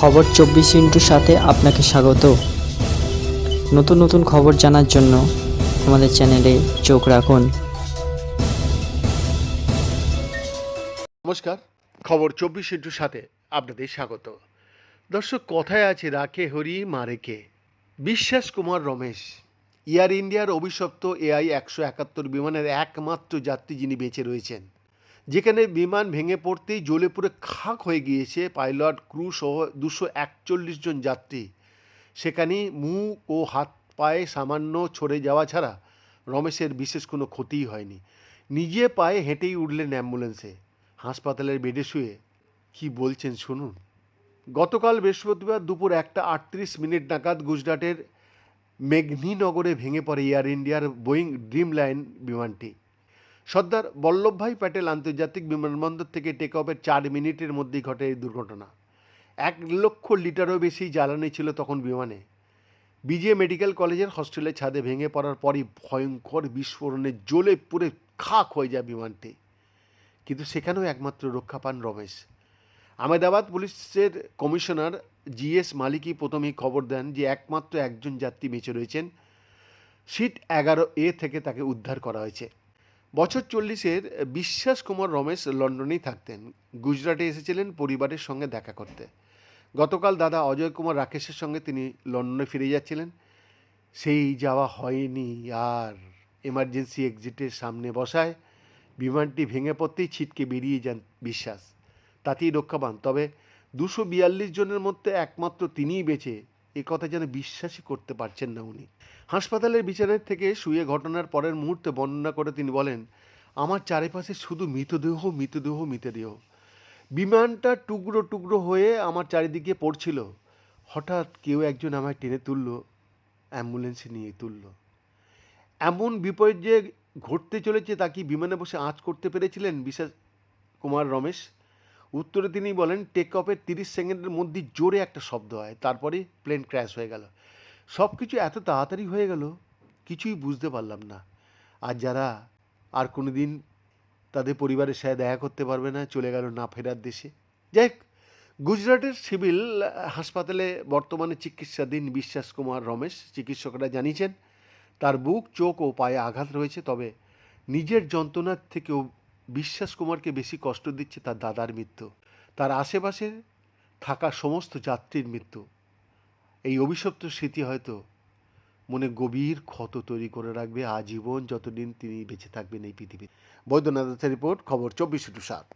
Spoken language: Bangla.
খবর চব্বিশ ইন্টুর সাথে আপনাকে স্বাগত। নতুন নতুন খবর জানার জন্য আমাদের চ্যানেলে চোখ রাখুন। নমস্কার, খবর চব্বিশ ইন্টুর সাথে আপনাদের স্বাগত। দর্শক, কথায় আছে রাখে হরি, মারে কে? বিশ্বাস কুমার রমেশ, এয়ার ইন্ডিয়ার অভিশপ্ত এআই একশো একাত্তর বিমানের একমাত্র যাত্রী যিনি বেঁচে রয়েছেন। যেখানে বিমান ভেঙে পড়তেই জ্বলে পুরো খাক হয়ে গিয়েছে পাইলট ক্রু সহ দুশো একচল্লিশ জন যাত্রী। সেখানে মুখ ও হাত পায়ে সামান্য ছড়ে যাওয়া ছাড়া রমেশের বিশেষ কোনো ক্ষতিই হয়নি। নিজে পায়ে হেঁটেই উঠলেন অ্যাম্বুলেন্সে। হাসপাতালের বেডে শুয়ে কি বলছেন শুনুন। গতকাল বৃহস্পতিবার দুপুর একটা আটত্রিশ মিনিট নাগাদ গুজরাটের মেঘনিনগরে ভেঙে পড়ে এয়ার ইন্ডিয়ার বোয়িং ড্রিম লাইন বিমানটি। সর্দার বল্লভভাই প্যাটেল আন্তর্জাতিক বিমানবন্দর থেকে টেক অফের চার মিনিটের মধ্যেই ঘটে এই দুর্ঘটনা। এক লক্ষ লিটারও বেশি জ্বালানি ছিল তখন বিমানে। বিজে মেডিকেল কলেজের হস্টেলের ছাদে ভেঙে পড়ার পরই ভয়ঙ্কর বিস্ফোরণে জ্বলে পুড়ে খাক হয়ে যায় বিমানটি। কিন্তু সেখানেও একমাত্র রক্ষা পান রমেশ। আহমেদাবাদ পুলিশের কমিশনার জিএস মালিকই প্রথমেই খবর দেন যে একমাত্র একজন যাত্রী বেঁচে রয়েছেন। সিট এগারো এ থেকে তাকে উদ্ধার করা হয়েছে। বছর চল্লিশের বিশ্বাস কুমার রমেশ লন্ডনেই থাকতেন। গুজরাটে এসেছিলেন পরিবারের সঙ্গে দেখা করতে। গতকাল দাদা অজয় কুমার রাকেশের সঙ্গে তিনি লন্ডনে ফিরে যাচ্ছিলেন। সেই যাওয়া হয়নি আর। এমার্জেন্সি এক্সিটের সামনে বসায়, বিমানটি ভেঙে পড়তেই ছিটকে বেরিয়ে যান বিশ্বাস। তাতেই রক্ষা পান। তবে দুশো বিয়াল্লিশ জনের মধ্যে একমাত্র তিনিই বেঁচে এ কথা যেন বিশ্বাসই করতে পারছেন না উনি। হাসপাতালের বিছানার থেকে শুয়ে ঘটনার পরের মুহূর্তে বর্ণনা করে তিনি বলেন, আমার চারিপাশে শুধু মৃতদেহ মৃতদেহ মৃতদেহ। বিমানটা টুকরো টুকরো হয়ে আমার চারিদিকে পড়ছিল। হঠাৎ কেউ একজন আমায় টেনে তুললো, অ্যাম্বুলেন্সে নিয়ে তুলল। এমন বিপরীত যে ঘটতে চলেছে তা কি বিমানে বসে আঁচ করতে পেরেছিলেন বিশ্বাস কুমার রমেশ? উত্তরে তিনি বলেন টেক অফের তিরিশ সেকেন্ডের মধ্যে জোরে একটা শব্দ হয়। তারপরে প্লেন ক্র্যাশ হয়ে গেল। সব কিছু এত তাড়াতাড়ি হয়ে গেল, কিছুই বুঝতে পারলাম না। আর যারা আর কোনো দিন তাদের পরিবারের সাথে দেখা করতে পারবে না, চলে গেল না ফেরার দেশে। যাই গুজরাটের সিভিল হাসপাতালে বর্তমানে চিকিৎসাধীন বিশ্বাস কুমার রমেশ চিকিৎসকরা জানিয়েছেন, তার বুক, চোখ ও পায়ে আঘাত রয়েছে, তবে নিজের যন্ত্রণার থেকেও বিশ্বাস কুমারকে বেশি কষ্ট দিচ্ছে তার দাদার মৃত্যু। তার আশেপাশে থাকা সমস্ত যাত্রীর মৃত্যু। এই অভিশপ্ত স্মৃতি হয়তো মনে গভীর ক্ষত তৈরি করে রাখবে আজীবন যতদিন তিনি বেঁচে থাকবেন এই পৃথিবীতে। বৈদ্যনাথ রিপোর্ট, খবর চব্বিশ টু সাত।